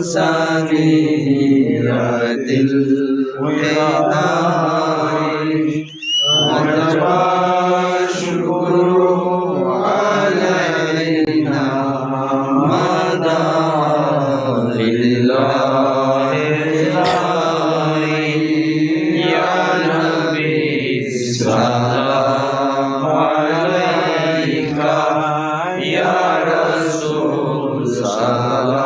سنية الوداع وجب الشكر علينا ما دعا لله يا نبي السلام عليك يا رسول سلام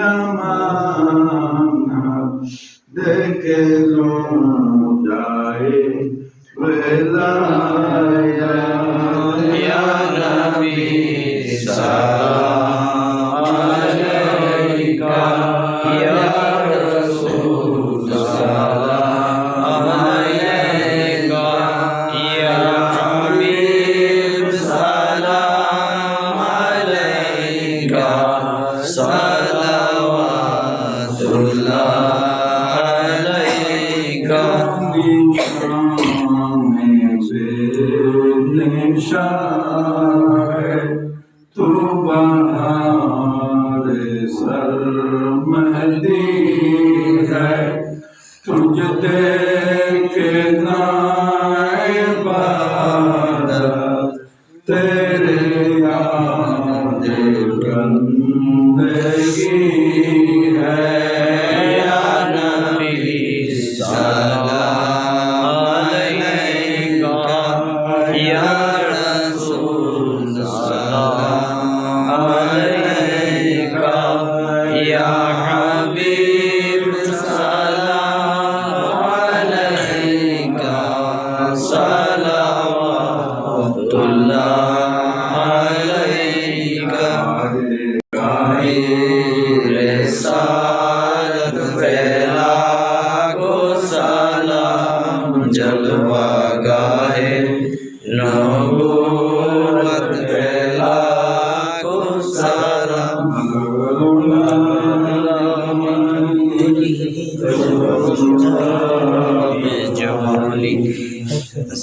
llaman de que no yae velaya ya کا ہے تیرے آج گندگی يا حبيب سلام عليك صلوات الله عليك خير رسالت فیلا کو سلام جلوہ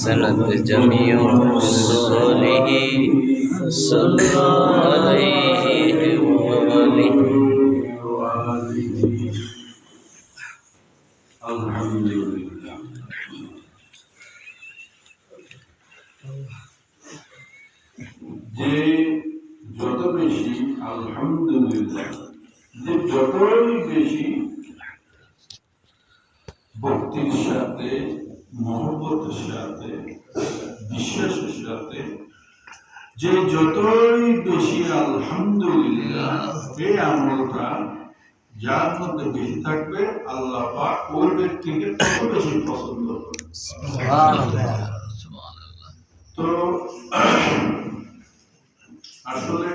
حسنت جميع الصالحين صلى عليه وآله الحمد لله যত বেশি আলহামদুলিল্লাহ যে যতই বেশি ভক্তির সাথে মহব্বতের সাথে, বিশ্বাসের সাথে, যে যতই বেশি আলহামদুলিল্লাহ, এই আমলটা যার মধ্যে বেশি থাকবে, আল্লাহ ওই ব্যক্তিকে তত বেশি পছন্দ তো, আসলে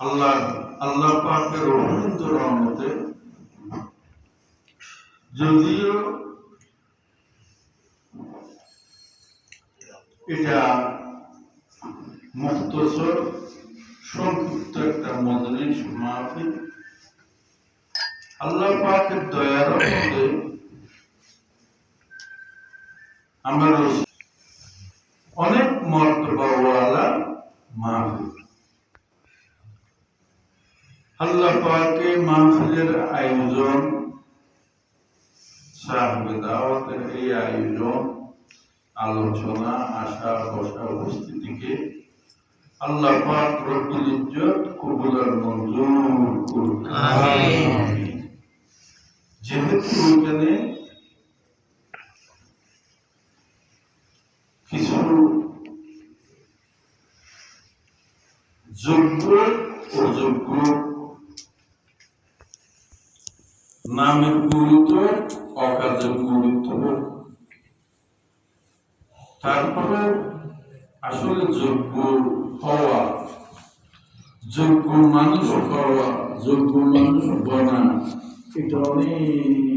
আল্লাহ আল্লাহ পাকের অনন্ত রহমতে যদিও এটা মুক্তসর সংক্ষিপ্ত একটা মজলিস, মাহফিল। আল্লাহ পাকের দয়ার মধ্যে আমরা অনেক মর্তবাওয়ালা মাহফিল। আল্লাহ পাকে মাহফিলের আয়োজন, সাহেব দাওয়াতের এই আয়োজন আলোচনা আশা বসা উপস্থিতিকে আল্লাহ পাক রব্বুল ইজ্জত কবুল আর মঞ্জুর করুন যেহেতু ওখানে কিছু যোগ্য অযোগ্য নামের গুরুত্ব অকাজের গুরুত্ব তারপরে আসলে যোগ্য হওয়া যোগ্য মানুষ হওয়া যোগ্য মানুষ বনা এটা অনেক